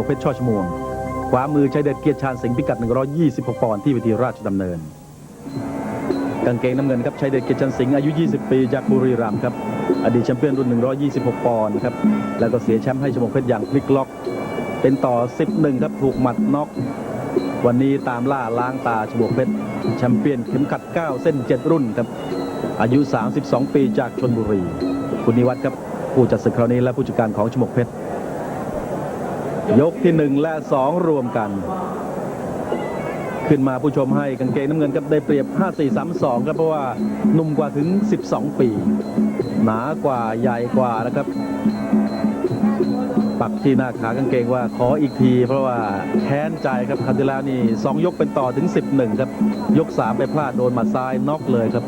วกเพชรช่อชมวง ขวามือชัยเดชเกียรติชาญสิงห์พิกัด 126 ปอนด์ที่เวทีราชดำเนิน กางเกงน้ำเงินครับชัยเดชเกียรติชาญสิงห์อายุ 20 ปีจากบุรีรัมย์ครับ อดีตแชมเปี้ยนรุ่น 126 ปอนด์ครับ แล้วก็เสียแชมป์ให้ชมวกเพชรอย่างพลิกล็อก เป็นต่อ 11 ครับ ถูกหมัดน็อก วันนี้ตามล่าล้างตาชมวกเพชรแชมเปี้ยนเข็มขัด 9 เส้น 7 รุ่นครับ อายุ 32 ปีจากชนบุรี คุณนิวัฒน์ครับผู้จัดศึกคราวนี้และผู้จัดการของชมวกเพชร ยกที่1และ2รวมกัน ขึ้นมาผู้ชมให้กางเกงน้ำเงินครับได้เปรียบ 5432 ครับเพราะว่าหนุ่มกว่าถึง 12 ปี หนากว่าใหญ่กว่านะครับ ปักที่หน้าขากางเกงว่าขออีกที เพราะว่าแค้นใจครับคาวที่แล้วนี่2ยกเป็นต่อถึง 11 ครับ ยก 3 ไปพลาดโดนหมัดซ้ายน็อกเลยครับ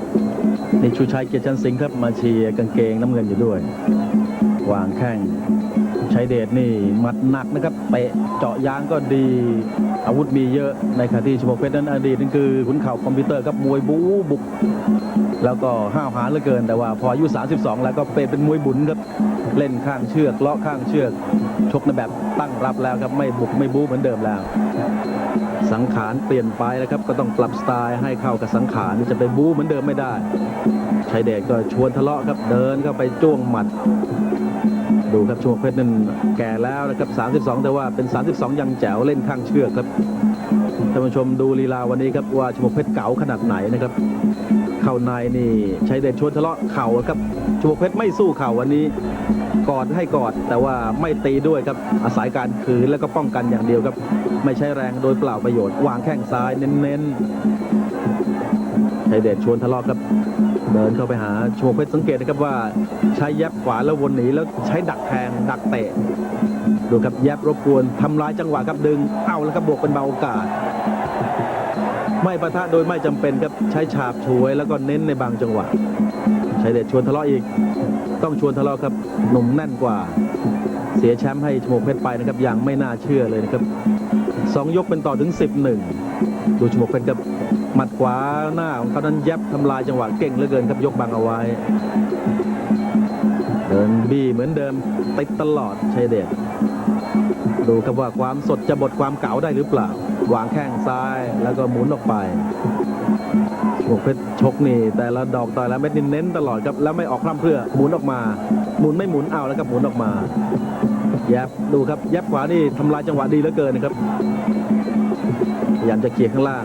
นี่ชูชัยเกียรติชันสิงห์ครับมาเชียร์กางเกงน้ำเงินอยู่ด้วย วางแข้ง ชัยเดชนี่หมัดหนักนะครับเตะเจาะยางก็ดี อาวุธมีเยอะในขณะที่ชมเพชรนั้นอดีตนั่นคือขุนเข่าคอมพิวเตอร์ครับมวยบู๊บุก แล้วก็ห้าวหาญเหลือเกิน แต่ว่าพออายุ 32 แล้วก็เปลี่ยนเป็นมวยบุญครับเล่นข้างเชือกเลาะข้างเชือก ชกในแบบตั้งรับแล้วครับไม่บุกไม่บู๊เหมือนเดิมแล้ว สังขารเปลี่ยนไปแล้วครับก็ต้องปรับสไตล์ให้เข้ากับสังขารจะไปบู๊เหมือนเดิมไม่ได้ชัยเดชก็ชวนทะเลาะครับเดินเข้าไปจ้วงหมัด ดูครับชมวกเพชรนั่นแก่แล้วนะครับ 32 แต่ว่าเป็น 32 ยังแจ๋วเล่นข้างเชือกครับท่านผู้ชมดูลีลาวันนี้ครับว่าชมวกเพชรเก๋าขนาดไหนนะครับ เข้าในนี่ใชัยเดชชวนทะเลาะเข่าครับชมวกเพชรไม่สู้เข่าวันนี้กอดให้กอดแต่ว่าไม่ตีด้วยครับอาศัยการขืนแล้วก็ป้องกันอย่างเดียวครับ ไม่ใช้แรงโดยเปล่าประโยชน์ วางแข้งซ้ายเน้นๆ ชัยเดชชวนทะเลาะครับ เดินเข้าไปหาชมวกเพชรสังเกตนะครับว่าใช้แยบขวาแล้ววนหนีแล้วใช้ดักแทงดักเตะดูครับแยบรบกวนทำร้ายจังหวะครับดึงเอาแล้วครับบวกเป็นเบาโอกาส ไม่ประทะโดยไม่จำเป็นครับใช้ฉาบฉวยแล้วก็เน้นในบางจังหวะชัยเดชชวนทะเลาะอีก ต้องชวนทะเลาะครับหนุ่มแน่นกว่า เสียแชมป์ให้ชมวกเพชรไปนะครับอย่างไม่น่าเชื่อเลยนะครับสองยกเป็นต่อถึง 11 ดูชมกเพชรครับหมัดขวาหน้าของเขานั้นแยบทำลายจังหวะเก่งเหลือเกินครับยกบังเอาไว้ เดินบี้เหมือนเดิมติดตลอดชัยเดชดูครับว่าความสดจะบดความเก๋าได้หรือเปล่าวางแข้งซ้ายแล้วก็หมุนออกไปชมวกเพชรชกนี่ แต่ละดอกต่อยละเม็ดนี่เน้นตลอดครับแล้วไม่ออกพร่ำเพื่อหมุนออกมา หมุนไม่หมุนเอาแล้วครับหมุนออกมา แยบดูครับแยบขวานี่ทำลายจังหวะดีเหลือเกินนะครับ พยายามจะเขี่ยข้างล่าง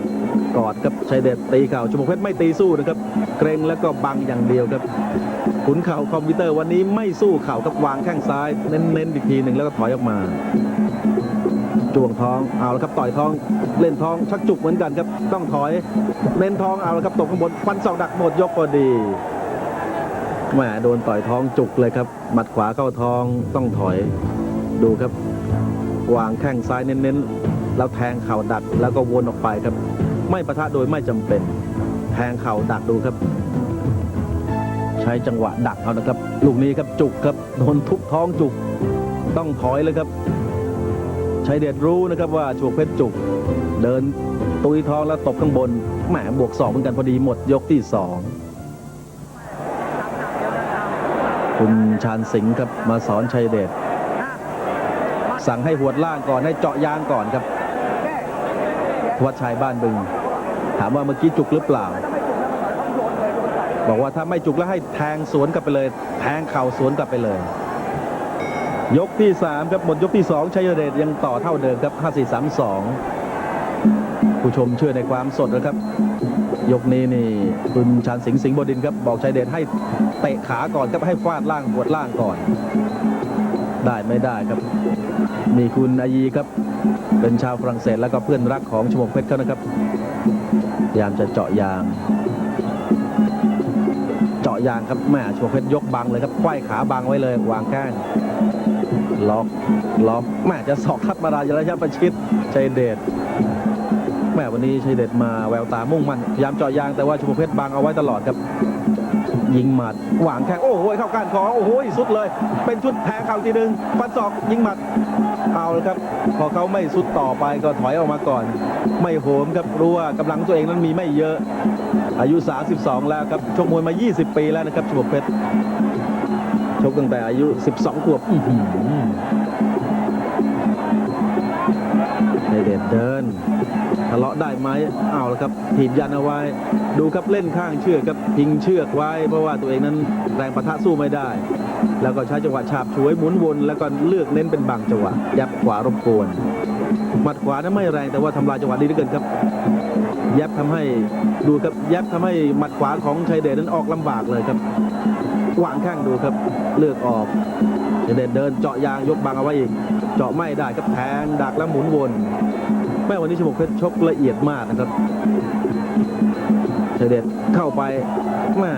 กอดครับชัยเดชตีเข่าชมวกเพชรไม่ตีสู้นะครับ เกรงแล้วก็บังอย่างเดียวครับขุนเข่าคอมพิวเตอร์วันนี้ไม่สู้เข่าครับวางแข้งซ้าย เน้นๆอีกทีหนึ่งแล้วก็ถอยออกมาจ้วงท้องเอาล้วครับต่อยท้องเล่นท้องชักจุกเหมือนกันครับ ต้องถอยเน้นท้องเอาล้วครับตกข้างบนฟันศอกดักหมดยกพอดีแหมโดนต่อยท้องจุกเลยครับ หมัดขวาเข้าท้องต้องถอยดูครับวางแข้งซ้ายเน้นๆ แล้วแทงเข่าดักแล้วก็วนออกไปครับ ไม่ประทะโดยไม่จำเป็น แทงเข่าดักดูครับ ใช้จังหวะดักเอานะครับ ลูกนี้ครับจุกครับโดนทุบท้องจุก ต้องถอยเลยครับชัยเดชรู้นะครับว่าชวกเพชรจุก เดินตุยท้องแล้วตบข้างบนแหมบวกสองเหมือนกันพอดีหมดยกที่สองคุณชาญสิงห์ครับมาสอนชัยเดชสั่งให้หวดล่างก่อนให้เจาะยางก่อนครับ วัชชัยบ้านบึง ถามว่าเมื่อกี้จุกหรือเปล่า บอกว่าถ้าไม่จุกแล้วให้แทงสวนกลับไปเลย แทงเข่าสวนกลับไปเลย ยกที่ 3 ครับหมดยกที่ 2 ชัยเดชยังต่อเท่าเดิมครับ 5432 ผู้ชมเชื่อในความสดนะครับ ยกนี้นี่คุณชานสิงห์สิงห์บดินครับ บอกชัยเดชให้เตะขาก่อนครับให้ฟาดล่างหวดล่างก่อน ได้ไม่ได้ครับ มีคุณอายีครับ เป็นชาวฝรั่งเศสแล้วก็เพื่อนรักของชมวกเพชรเขานะครับพยายามจะเจาะยาง เจาะยางครับแม่ชมวกเพชรยกบังเลยครับไขว้ขาบังไว้เลยวางแข้งล็อกล็อกแม่จะสอกทัดมาดาระยะประชิดชัยเดชแม่วันนี้ชัยเดชมาแววตามุ่งมั่นพยายามเจาะยางแต่ว่าชมวกเพชรบังเอาไว้ตลอดครับ ยิงหมัดหวางแข้งโอ้โหเข้าก้านคอโอ้โหสุดเลย เป็นชุดแทงเข่าทีหนึ่งฟันศอกยิงหมัดเอาเลยครับ พอเขาไม่สุดต่อไปก็ถอยออกมาก่อน ไม่โหมครับรู้ว่ากำลังตัวเองนั้นมีไม่เยอะ อายุ 32 แล้วครับชกมวยมา 20 ปีแล้วนะครับชมวกเพชรชกตั้งแต่อายุ 12 ขวบอื้อหือชัยเดเดิน ทะเลาะได้ไหมเอาละครับถีบยันเอาไว้ ดูครับเล่นข้างเชือกครับพิงเชือกไว้ เพราะว่าตัวเองนั้นแรงปะทะสู้ไม่ได้ แล้วก็ใช้จังหวะฉาบฉวยหมุนวนแล้วก็เลือกเน้นเป็นบางจังหวะยับขวารบกวนหมัดขวานั้นไม่แรงแต่ว่าทำลายจังหวะดีเหลือเกินครับยับทำให้ดูครับยับทำให้หมัดขวาของชัยเดชนั้นออกลำบากเลยครับวางข้างดูครับ เลือกออกชัยเดชเดินเจาะยางยกบังเอาไว้อีกเจาะไม่ได้ครับแทงดักแล้วหมุนวน แม่วันนี้ชมกเพชรชกละเอียดมากนะครับชัยเดชเข้าไปแม่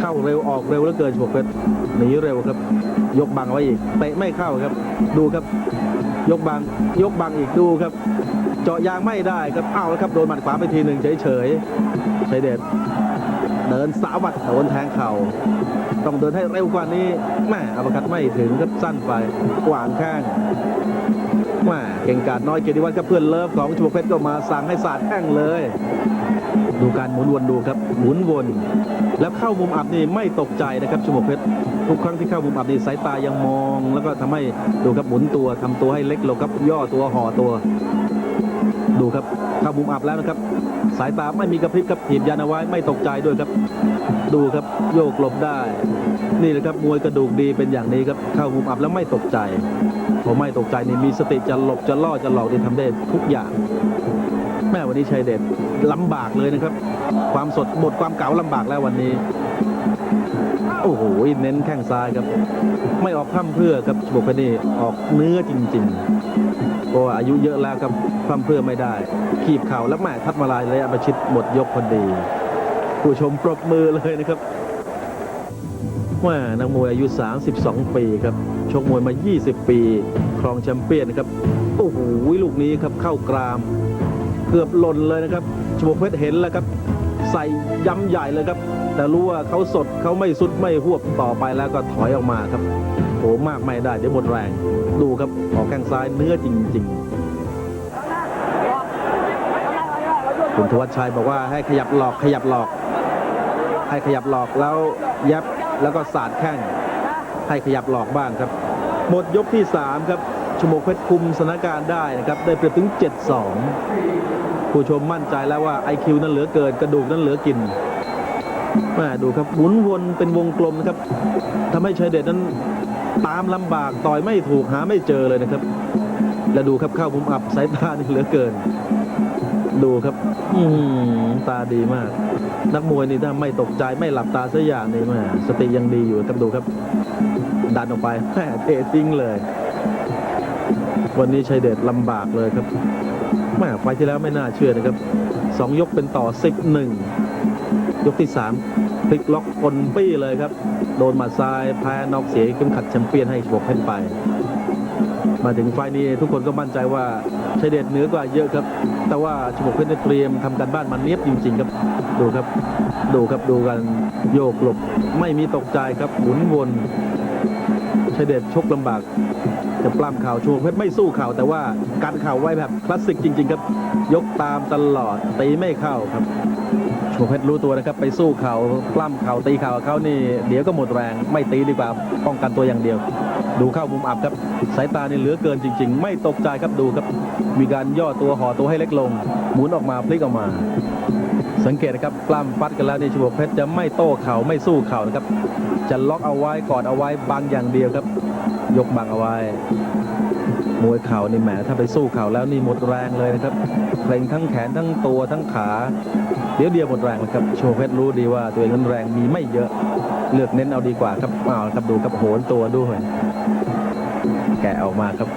เข้าเร็วออกเร็วเหลือเกินชมกเพชรหนีเร็วครับ ยกบังไว้อีกเตะไม่เข้าครับ ดูครับ ยกบังยกบังอีกดูครับ เจาะยางไม่ได้ครับเอาแล้วครับโดนหมัดขวาไปทีหนึ่งเฉยๆชัยเดชเดินสาวบัดโดนแทงเข่าต้องเดินให้เร็วกว่านี้แม่อัปคัดไม่ถึงครับสั้นไปกวางข้าง ม่เก่งกาจน้อยเกียรติวัฒน์ครับเพื่อนเลิฟของชมวเพชรก็มาสั่งให้สาดแข้งเลย ดูการหมุนวนดูครับหมุนวน แล้วเข้ามุมอับนี่ไม่ตกใจนะครับชมวเพชรทุกครั้งที่เข้ามุมอับนี่สายตายังมอง แล้วก็ทำให้ดูครับหมุนตัวทำตัวให้เล็กลงครับย่อตัวห่อตัว ดูครับเข้ามุมอับแล้วนะครับ สายตาไม่มีกระพริบครับถีบยันเอาไว้ไม่ตกใจด้วยครับ ดูครับโยกหลบได้ นี่แหละครับมวยกระดูกดีเป็นอย่างนี้ครับเข้ามุมอับแล้วไม่ตกใจ พอไม่ตกใจนี่มีสติจะหลบจะล่อจะหลอกที่ทำได้ทุกอย่าง แม่วันนี้ชัยเดชลำบากเลยนะครับ ความสดหมดความเก๋าลำบากแล้ววันนี้ โอ้โหเน้นแข้งซ้ายครับ ไม่ออกพร่ำเพื่อครับบุกพนี่ออกเนื้อจริงๆเพราะว่าอายุเยอะแล้วครับพร่ำเพื่อไม่ได้ ขีบเข่าแล้วแม่ทัดมาลายระยะประชิดหมดยกพอดี ผู้ชมปรบมือเลยนะครับ ว่นักมวยอายุ 32 ปีครับ ชกมวยมา 20 ปี ครองแชมเปี้ยนครับ โอ้โหลูกนี้ครับเข้ากราม เกือบหล่นเลยนะครับชมวกเพชรเห็นแล้วครับ ใส่ย้ำใหญ่เลยครับ แต่รู้ว่าเขาสดเขาไม่สุดไม่หวบต่อไปแล้วก็ถอยออกมาครับโหมากไม่ได้เดี๋ยวหมดแรง ดูครับออกแข้งซ้ายเนื้อจริง ๆคุณธวัชชัยบอกว่าให้ขยับหลอกขยับหลอก ให้ขยับหลอกแล้วยับ แล้วก็สาดแข้งให้ขยับหลอกบ้างครับ หมดยกที่ 3 ครับชมวกเพชรคุมสถานการณ์ได้นะครับ ได้เปรียบถึง 7-2 ผู้ชมมั่นใจแล้วว่า IQ นั้นเหลือเกินกระดูกนั้นเหลือกินแมดูครับหมุนวนเป็นวงกลมนะครับทำให้ชัยเดชนั้นตามลำบากต่อยไม่ถูกหาไม่เจอเลยนะครับ และดูครับเข้ามุมอับสายตานี่เหลือเกิน ดูครับ อืตาดีมาก นักมวยนี่ถ้าไม่ตกใจไม่หลับตาสักอย่างนี่แม่สติยังดีอยู่ครับดูครับ ดันออกไปแม่เททิ้งเลย วันนี้ชัยเดชลำบากเลยครับแม่ไฟที่แล้วไม่น่าเชื่อนะครับสองยกเป็นต่อสิบหนึ่งยกที่สามพลิกล็อกคนปี้เลยครับ โดนหมัดซ้ายแพ้นอกเสียเข็มขัดแชมเปี้ยนให้ชบกเพชรไป มาถึงไฟนี้ทุกคนก็มั่นใจว่าชัยเดชเหนือกว่าเยอะครับ แต่ว่าชบกเพชรเตรียมทำการบ้านมันเนียบจริง ๆ ครับ ดูครับ ดูครับดูกันโยกหลบไม่มีตกใจครับหมุนวนชัยเดชชกลำบากจะปล้ำข่าวชวงเพชรไม่สู้ข่าวแต่ว่าการข่าวไว้แบบคลาสสิกจริง ๆ ครับ ยกตามตลอดตีไม่เข้าครับชวงเพชรรู้ตัวนะครับไปสู้เข่าปล้ำเข่าตีเข่ากับเขานี่เดี๋ยวก็หมดแรงไม่ตีดีกว่าป้องกันตัวอย่างเดียว ดูเข้ามุมอับครับสายตานี่เหลือเกินจริง ๆ ไม่ตกใจครับดูครับ มีการย่อตัวห่อตัวให้เล็กลง หมุนออกมาพลิกออกมา สังเกตนะครับกล้ามฟัดกันแล้วนี่ชวงเพชรจะไม่โต้เข่าไม่สู้เข่านะครับ จะล็อกเอาไว้กอดเอาไว้บางอย่างเดียวครับ ยกบังเอาไว้ มวยเข่านี่แหมถ้าไปสู้เข่าแล้วนี่หมดแรงเลยนะครับเกรงทั้งแขนทั้งตัวทั้งขา เดี๋ยวเดียวหมดแรงเลยครับโชว์เพชรรู้ดีว่าตัวเองนั้นแรงมีไม่เยอะ เลือกเน้นเอาดีกว่าครับเอาครับดูครับโหนตัวด้วยแกะออกมาครับ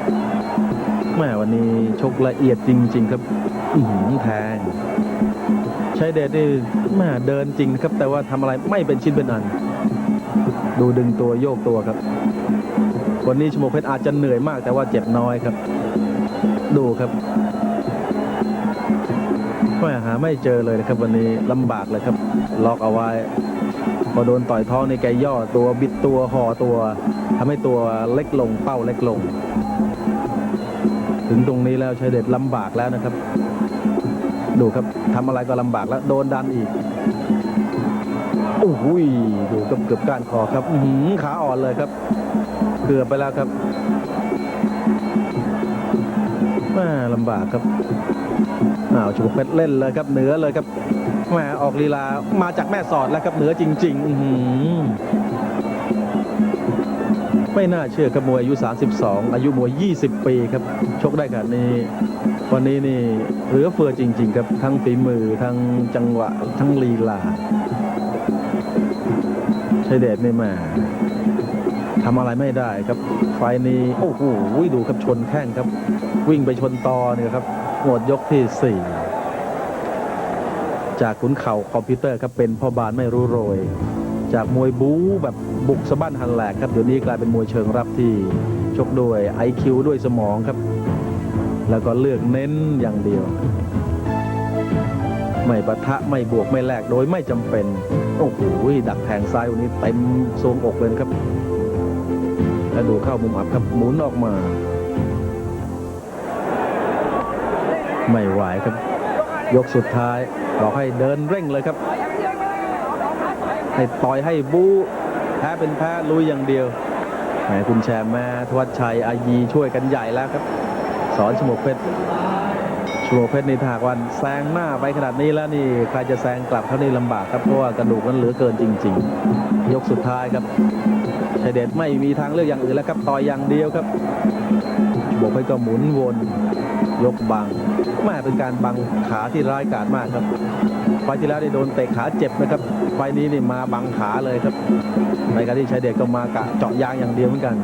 แม่วันนี้ชกละเอียดจริง ๆ ครับอื้อหือแทงใช้เดชนี่แม่เดินจริงนะครับ แต่ว่าทำอะไรไม่เป็นชิ้นเป็นอัน ดูดึงตัวโยกตัวครับ วันนี้ชโมกเพชรอาจจะเหนื่อยมากแต่ว่าเจ็บน้อยครับ ดูครับไม่หาไม่เจอเลยนะครับวันนี้ลำบากเลยครับ ล็อกเอาไว้ พอโดนต่อยท้องในแกย่อตัวบิดตัวห่อตัวทำให้ตัวเล็กลงเป้าเล็กลง ถึงตรงนี้แล้วชายเด็ดลำบากแล้วนะครับ ดูครับทำอะไรก็ลำบากแล้วโดนดันอีกโอ้โหยดูกับเกือบก้านคอครับขาอ่อนเลยครับ เกือบไปแล้วครับแม่ลำบากครับอ้าวชุมเพชรเล่นเลยครับเหนือเลยครับแม่ออกลีลามาจากแม่สอดแล้วครับเหนือจริงๆ อื้อหือไม่น่าเชื่อครับมวยอายุ 32 อายุมวย 20 ปีครับ ชกได้ขนาดนี้วันนี้นี่เหลือเฟือจริง ๆ ครับ ทั้งฝีมือ ทั้งจังหวะ ทั้งลีลาชัยเดชนี่ม่ ทำอะไรไม่ได้ครับ ไฟนี้โอ้โหดูครับชนแข้งครับ วิ่งไปชนตอเนี่ยครับหมดยกที่ 4 จากขุนเข่าคอมพิวเตอร์ครับเป็นพ่อบานไม่รู้โรย จากมวยบู๊แบบบุกสะบั้นหันแหลกครับเดี๋ยวนี้กลายเป็นมวยเชิงรับที่ชกด้วย IQ ด้วยสมองครับ แล้วก็เลือกเน้นอย่างเดียว ไม่ปะทะไม่บวกไม่แลกโดยไม่จำเป็น โอ้โหดักแทงซ้ายวันนี้เต็มทรงอกเลยครับ แล้วดูเข้ามุมอับครับหมุนออกมา ไม่ไหวครับ ยกสุดท้ายบอกให้เดินเร่งเลยครับ ให้ต่อยให้บู๊แพ้เป็นแพ้ลุยอย่างเดียวแหมคุณแชร์แม่ทวัชชัยอายีช่วยกันใหญ่แล้วครับ สอนชโมกเพชร โมกเพชรนี่ถากวันแซงหน้าไปขนาดนี้แล้วนี่ใครจะแซงกลับเท่านี้ลำบากครับเพราะว่ากระดูกมันเหลือเกินจริง ๆ ยกสุดท้ายครับชัยเดชไม่มีทางเลือกอย่างอื่นแล้วครับต่อยอย่างเดียวครับชโมกเพชรก็หมุนวนยกบังแม่เป็นการบังขาที่ร้ายกาจมากครับไฟที่แล้วได้โดนเตะขาเจ็บนะครับไฟนี้นี่มาบังขาเลยครับในการที่ชัยเดชก็มากะเจาะยางอย่างเดียวเหมือนกัน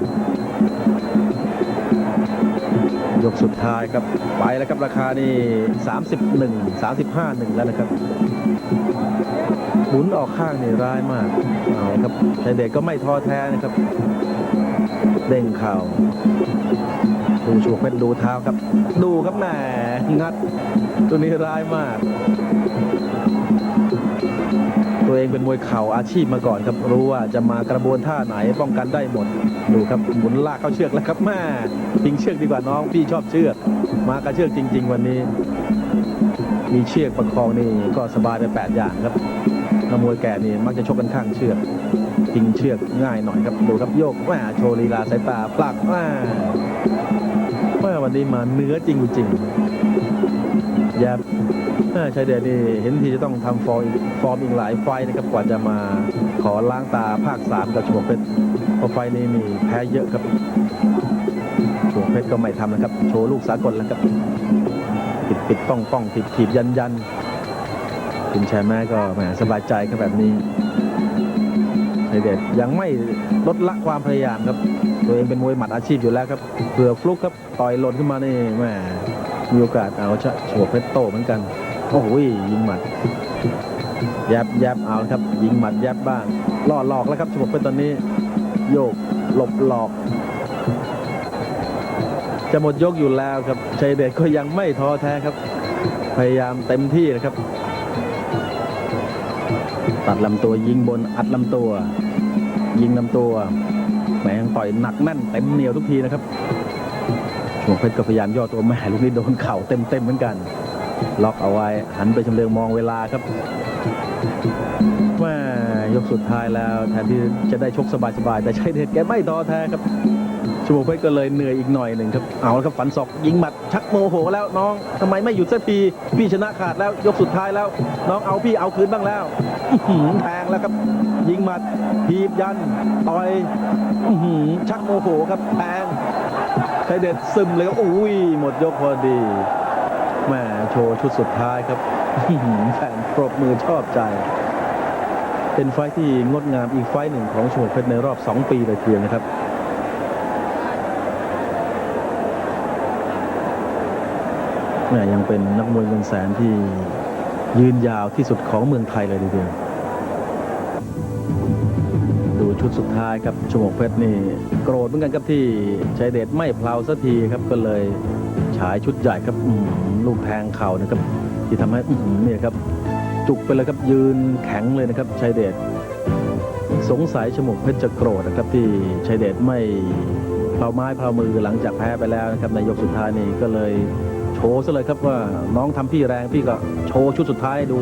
ยกสุดท้ายครับ ไปแล้วครับราคานี่31 35 1แล้วนะครับหมุนออกข้างนี่ร้ายมากเอาครับชัยเดชก็ไม่ท้อแท้นะครับ เด้งเข่าดูชูเป็นดูเท้าครับ ดูครับแหมงัดตัวนี้ร้ายมาก ตัวเองเป็นมวยเข่าอาชีพมาก่อนครับรู้ว่าจะมากระบวนท่าไหนป้องกันได้หมดดูครับหมุนลากเข้าเชือกแล้วครับแม่พิงเชือกดีกว่าน้องพี่ชอบเชือกมากระเชือกจริง ๆ วันนี้ มีเชือกประคองนี่ก็สบายไปแปดอย่างครับนักมวยแก่นี่มักจะชกกันข้างเชือกพิงเชือกง่ายหน่อยครับดูครับโยกแม่โชว์ลีลาสายตาปลักแม่แม่วันนี้มาเนื้อจริงๆแยบแม่ชายเดชนี่เห็นทีจะต้องทำฟอร์อีก ฟอร์มอีกหลายไฟนะครับกว่าจะมาขอล้างตาภาคสามกับชมวกเพชรเพราะไฟนี้มีแพ้เยอะครับชมวกเพชรก็ไม่ทำนะครับ โชว์ลูกสากลแล้วครับปิดปิดป้องป้องถีบถีบยันยันคุณแชร์แม่ก็แหมสบายใจครับแบบนี้ไอเดชยังไม่ลดละความพยายามครับ ตัวเองเป็นมวยหมัดอาชีพอยู่แล้วครับเผื่อฟลุกครับต่อยหล่นขึ้นมานี่แหมมีโอกาสเอาชะโฉบเพชรโตเหมือนกันโอ้โหยิงหมัด ยับแยบเอาละครับยิงหมัดแยบบ้างล่อหลอกแล้วครับฉบเพชรตอนนี้ โยกหลบหลอก จะหมดยกอยู่แล้วครับชัยเดชก็ยังไม่ท้อแท้ครับ พยายามเต็มที่นะครับ ตัดลำตัวยิงบนอัดลำตัว ยิงลำตัวแหมยังต่อยหนักแน่นเต็มเหนียวทุกทีนะครับชวงเพชรก็พยายามย่อตัวแม่ลูกนี้โดนเข่าเต็มๆเหมือนกัน ล็อกเอาไว้หันไปชำเลืองมองเวลาครับ แม่ยกสุดท้ายแล้วแทนที่จะได้ชกสบายๆแต่ชัยเดชแกไม่ท้อแท้ครับชมพูเพชรก็เลยเหนื่อยอีกหน่อยหนึ่งครับเอาละครับฝันศอกยิงหมัดชักโมโหแล้วน้องทำไมไม่หยุดสักทีพี่ชนะขาดแล้วยกสุดท้ายแล้ว น้องเอาพี่เอาคืนบ้างแล้วอแทงแล้วครับยิงหมัดทีบยันต่อยอชักโมโหครับแทงไทยเด็ดซึมเลยครับอุ้ยหมดยกพอดี แม่โชว์ชุดสุดท้ายครับแฟนปรบมือชอบใจ เป็นไฟที่งดงามอีกไฟหนึ่งของชมพูเพชรในรอบ 2 ปีเลยทีเดียวนะครับแม่ยังเป็นนักมวยเงินแสนที่ยืนยาวที่สุดของเมืองไทยเลยทีเดียวดูชุดสุดท้ายครับชมวกเพชรนี่โกรธเหมือนกันครับที่ชัยเดชไม่เพลาสักทีครับก็เลย ฉายชุดใหญ่ครับลูกแทงเข่านะครับ ที่ทำให้เนี่ยครับ จุกไปเลยครับยืนแข็งเลยนะครับชัยเดชสงสัยชมกเพชรจะโกรธนะครับ ที่ชัยเดชไม่เพลาไม้เพลามือหลังจากแพ้ไปแล้วนะครับในยกสุดท้ายนี่ก็เลยโชว์ซะเลยครับว่าน้องทำพี่แรงพี่ก็โชว์ชุดสุดท้ายดู